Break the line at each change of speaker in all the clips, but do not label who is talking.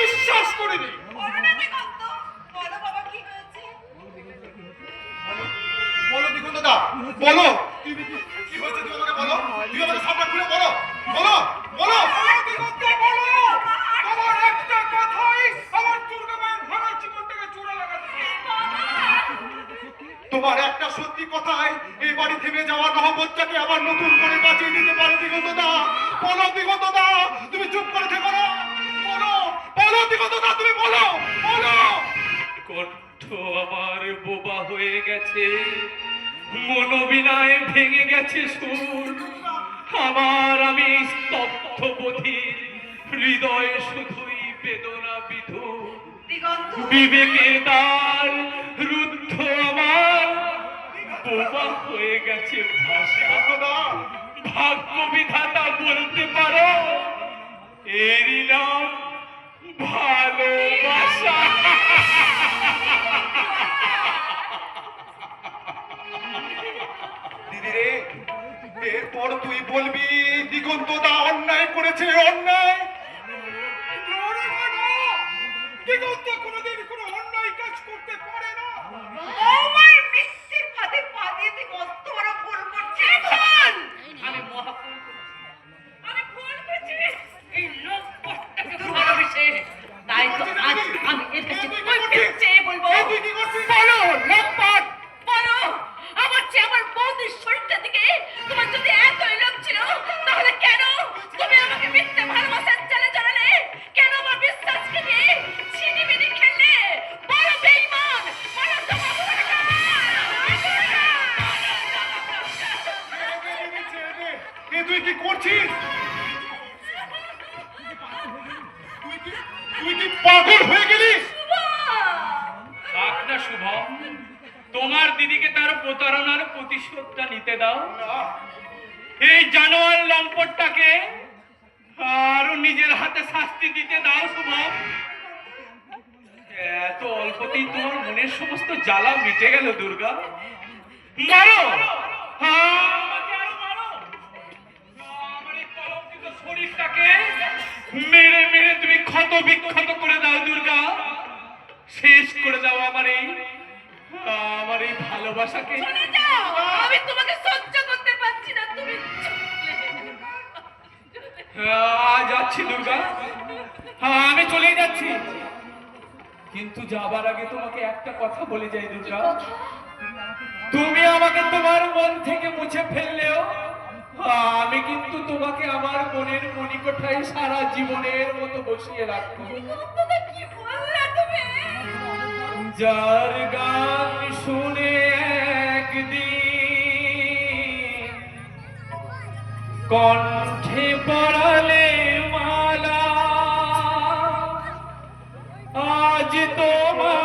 বিশ্বাস করিনি।
বলো কি হয়েছে?
তুমি আমাকে বলো? তুমি আমাকে সবটা খুলে বলো। বলো বলো। তোমার একটা সত্যি কথাই এই বাড়ি থেমে যাওয়া নহবতটাকে আবার নতুন করে বাঁচিয়ে দিতে পারে দিগন্ত দা। বলো দিগন্ত দা তুমি চুপ করে থেকো না। বলো তুমি বলো বলো।
কণ্ঠ আমার বোবা হয়ে গেছে মনোবিনায় ভেঙে গেছে সুর। আমার আমি স্তব্ধ বধির হৃদয়ে শুধুই বেদনা
দিগন্ত।
বিবেকের দ্বার রুদ্ধ আমার বোবা হয়ে গেছে ভাষা। ভাগ্য বিধাতা বলতে পারো এরই
বলবি দিগন্ত দা অন্যায় করেছে অন্যায় দিগন্ত
তোমার
দিদিকে তার প্রতারণার প্রতিশোধটা নিতে দাও। এই জানোয়ার লম্পটটাকে আরও নিজের হাতে শাস্তি দিতে দাও শুভ। এত অল্পতেই তোমার মনের সমস্ত জ্বালা মিটে গেল দুর্গা। মারো! হ্যাঁ, শরীরটাকে মেরে মেরে তুমি ক্ষত বিক্ষত করে দাও দুর্গা। শেষ করে দাও আমার এই আমার এই ভালোবাসাকে।
আমি তোমাকে সহ্য করতে পারছি না তুমি
যাচ্ছি দুর্গা। হ্যাঁ আমি চলেই যাচ্ছি। কিন্তু যাবার আগে তোমাকে একটা কথা বলে যাই দুর্গা। তুমি আমাকে তোমার মন থেকে মুছে ফেললেও আমি কিন্তু তোমাকে আমার মনের মণিকোঠায় সারা জীবনের মতো বসিয়ে রাখব। যার গান শুনে একদিন কণ্ঠে পড়ালে মালা আজ তোমাদের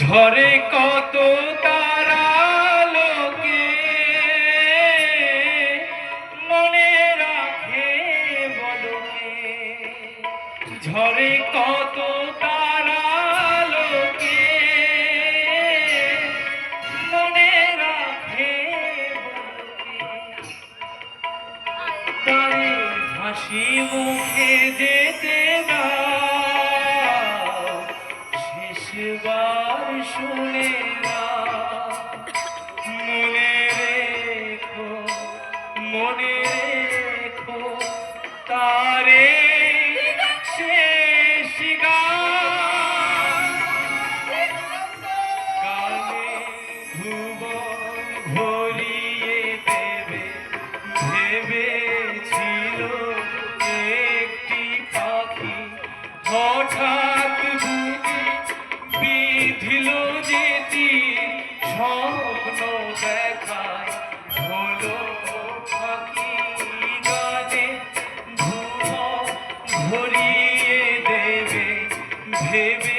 ঝরে কত তারা লোকে মনে রাখে বলকে। ঝরে কত তারা লোকে মনে রাখে তাই হাসি মুখে যেতে দাও। হঠাৎ বিধিল যেটি স্বপ্ন দেখায় Baby.